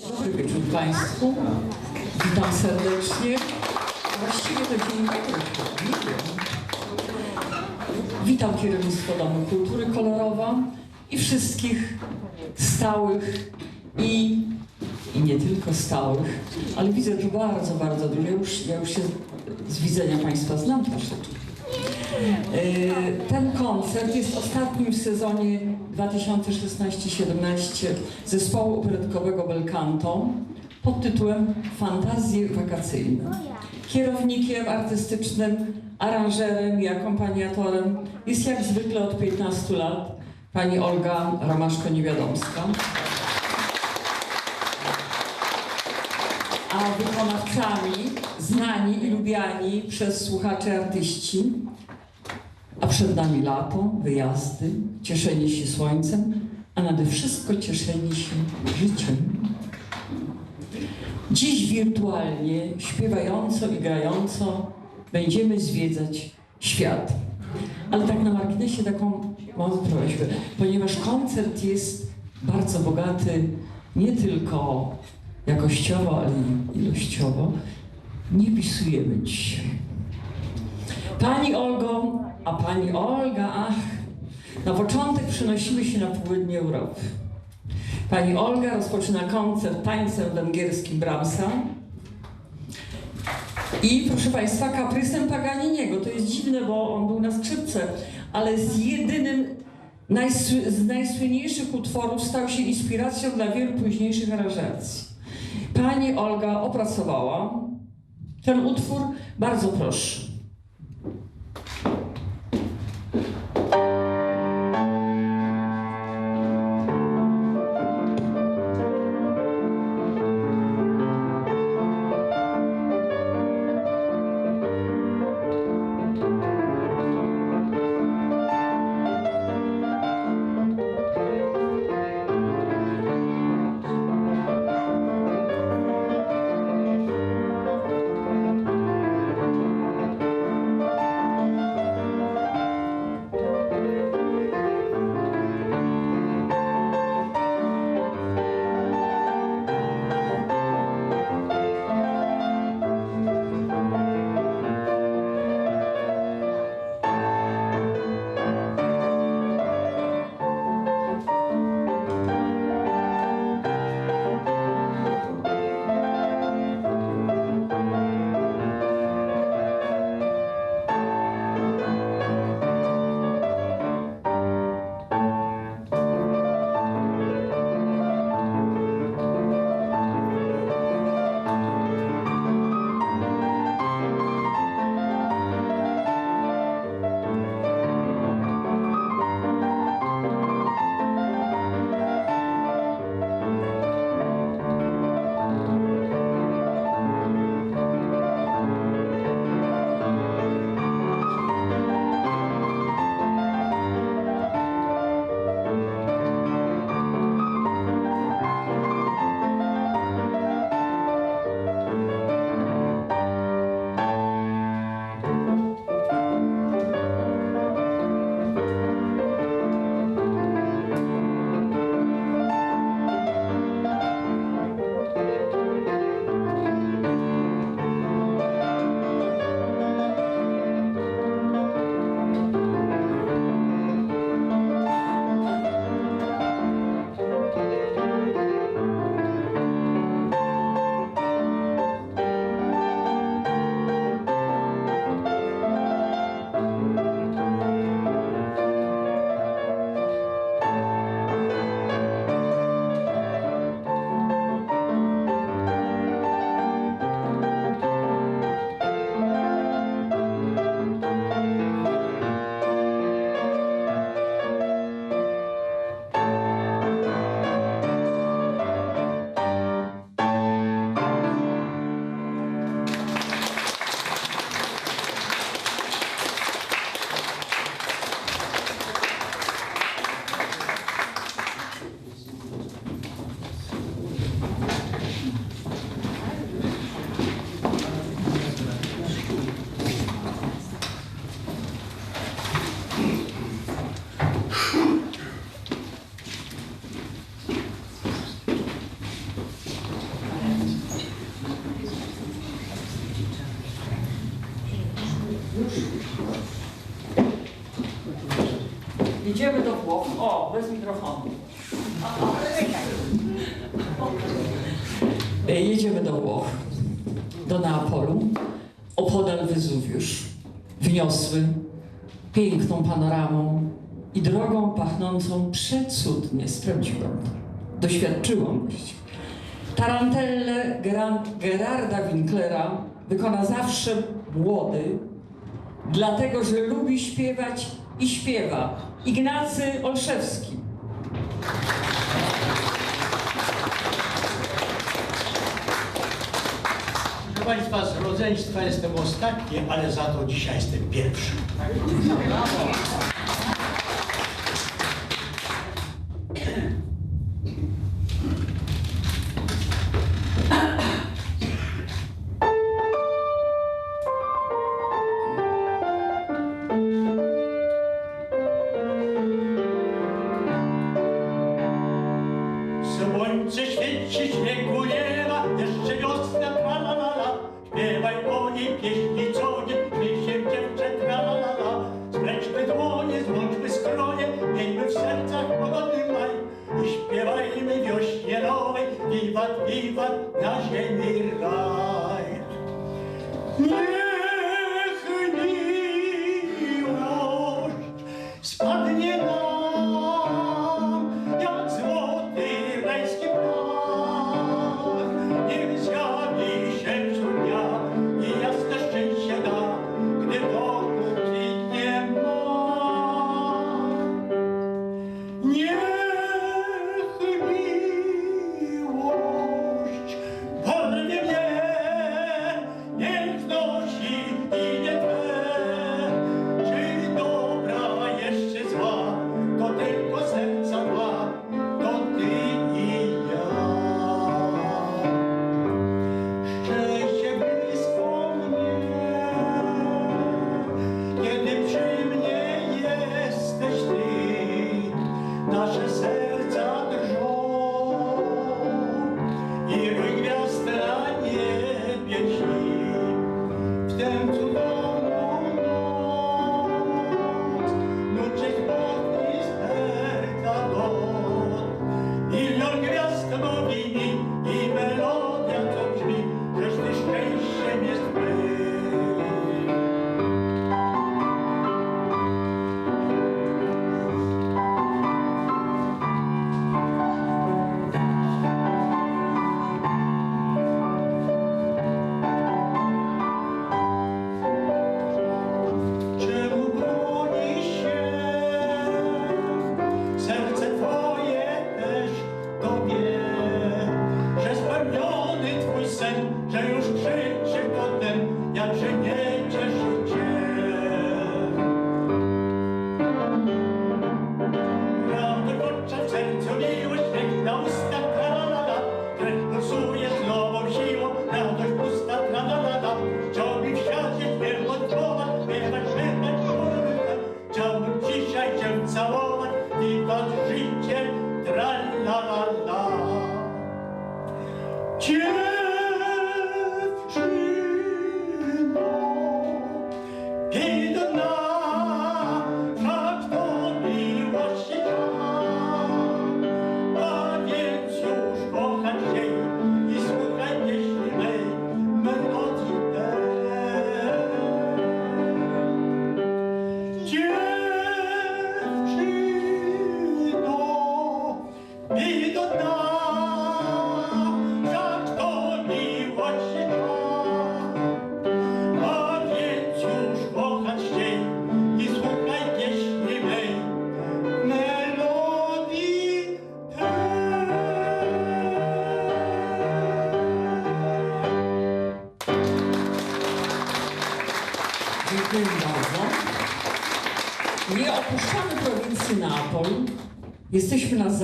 Dobry wieczór Państwu. Witam serdecznie. Właściwie to dzień. Witam kierownictwo Domu Kultury Kolorowa i wszystkich stałych i, i nie tylko stałych, ale widzę tu bardzo, bardzo dużo. Ja już, ja już się z widzenia Państwa znam troszeczkę. E, Ten koncert jest ostatnim w sezonie 2016-17 zespołu operetkowego Belcanto pod tytułem Fantazje wakacyjne. Kierownikiem artystycznym, aranżerem i akompaniatorem jest jak zwykle od 15 lat pani Olga Romaszko-Niewiadomska. A wykonawcami znani i lubiani przez słuchaczy artyści a przed nami lato, wyjazdy, cieszenie się słońcem, a nade wszystko cieszenie się życiem. Dziś wirtualnie, śpiewająco i grająco będziemy zwiedzać świat. Ale tak na marginesie taką mam prośbę, ponieważ koncert jest bardzo bogaty nie tylko jakościowo, ale ilościowo, nie pisujemy dzisiaj. Pani Olgo, a pani Olga, ach, na początek przenosimy się na południe Europy. Pani Olga rozpoczyna koncert tańcem węgierskim Brahmsa. I proszę Państwa, kaprysem Paganiniego. To jest dziwne, bo on był na skrzypce, ale z jedynym najsły, z najsłynniejszych utworów stał się inspiracją dla wielu późniejszych aranżacji. Pani Olga opracowała ten utwór. Bardzo proszę. Idziemy do Włoch. O, bez mikrofonu. E, jedziemy do Włoch, do Neapolu, opodal Wezuwiusz, wyniosły, piękną panoramą i drogą pachnącą przecudnie sprawdziłam to. Doświadczyłam właściwie. Tarantelle Gerard, Gerarda Winklera wykona zawsze młody, dlatego że lubi śpiewać i śpiewa Ignacy Olszewski. Proszę Państwa, z rodzeństwa jestem ostatni, ale za to dzisiaj jestem pierwszy. Tak?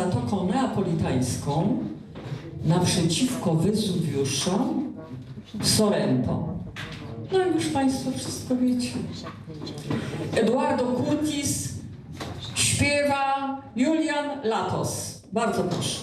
Zatoką Neapolitańską, naprzeciwko Wezuwiusza, Sorrento. No i już Państwo wszystko wiecie. Eduardo Curtis śpiewa Julian Latos. Bardzo proszę.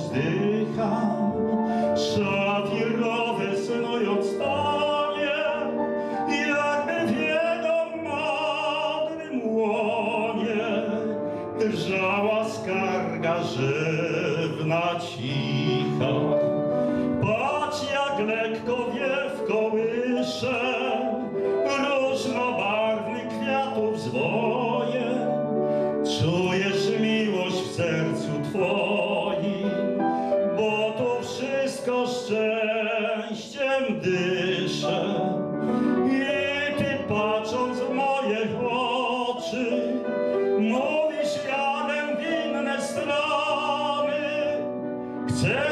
als gaan. Yeah.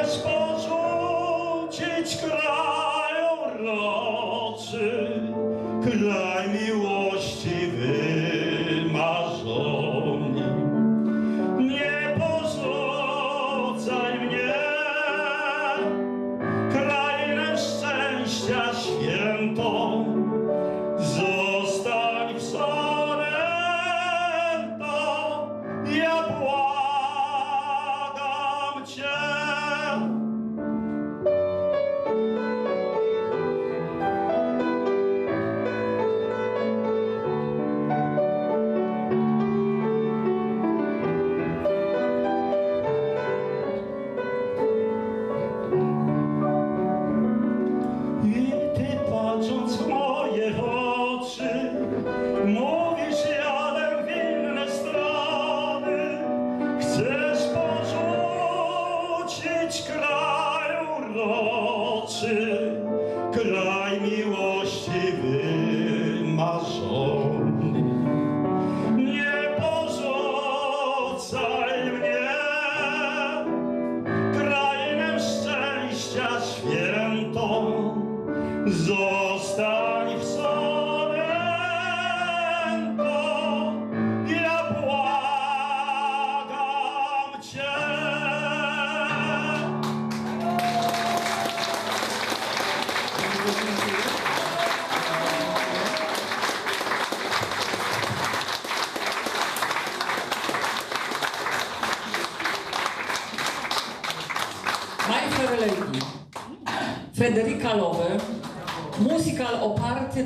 star.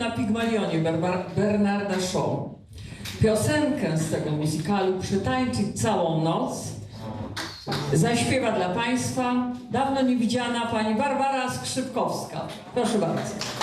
na Pigmalionie Bernarda Shaw. Piosenkę z tego musicalu przetańczyć całą noc zaśpiewa dla Państwa dawno niewidziana pani Barbara Skrzypkowska. Proszę bardzo.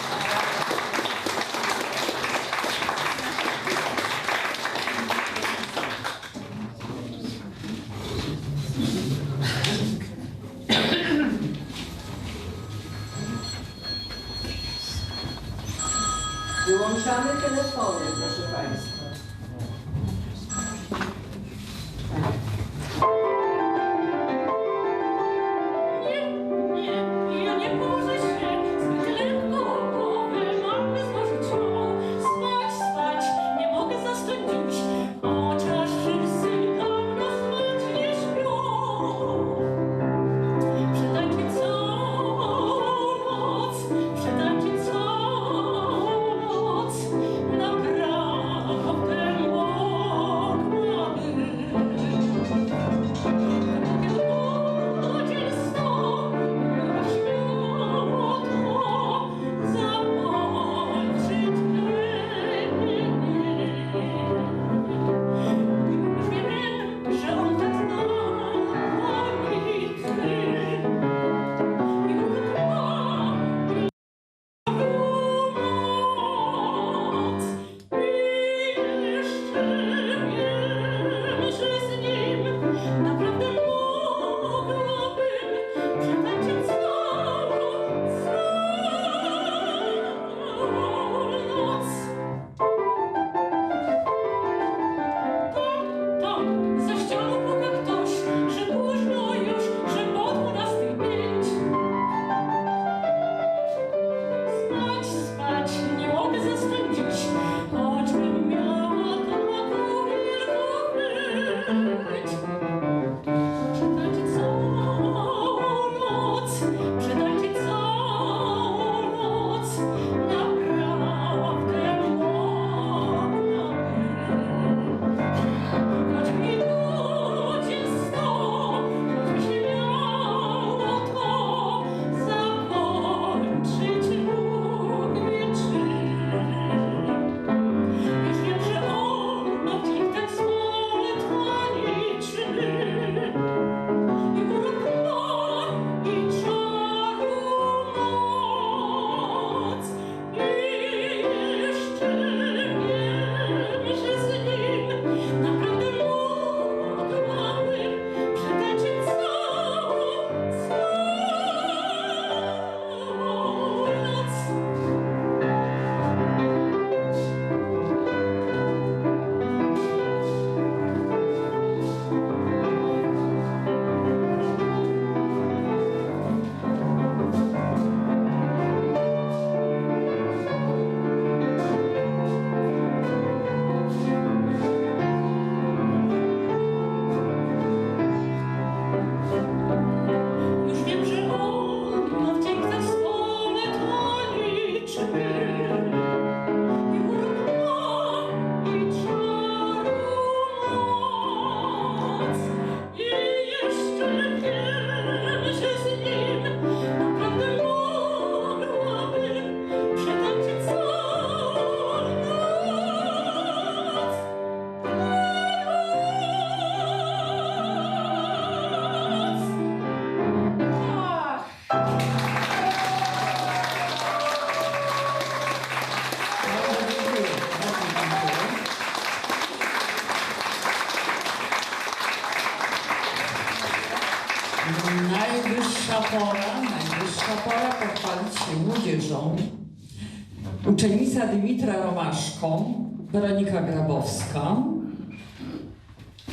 Grabowska.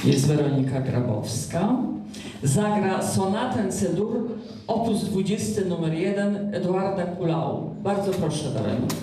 Jest Weronika Grabowska. Zagra sonatę C-dur, opus 20 numer 1 Eduarda Kulału. Bardzo proszę, Weronika.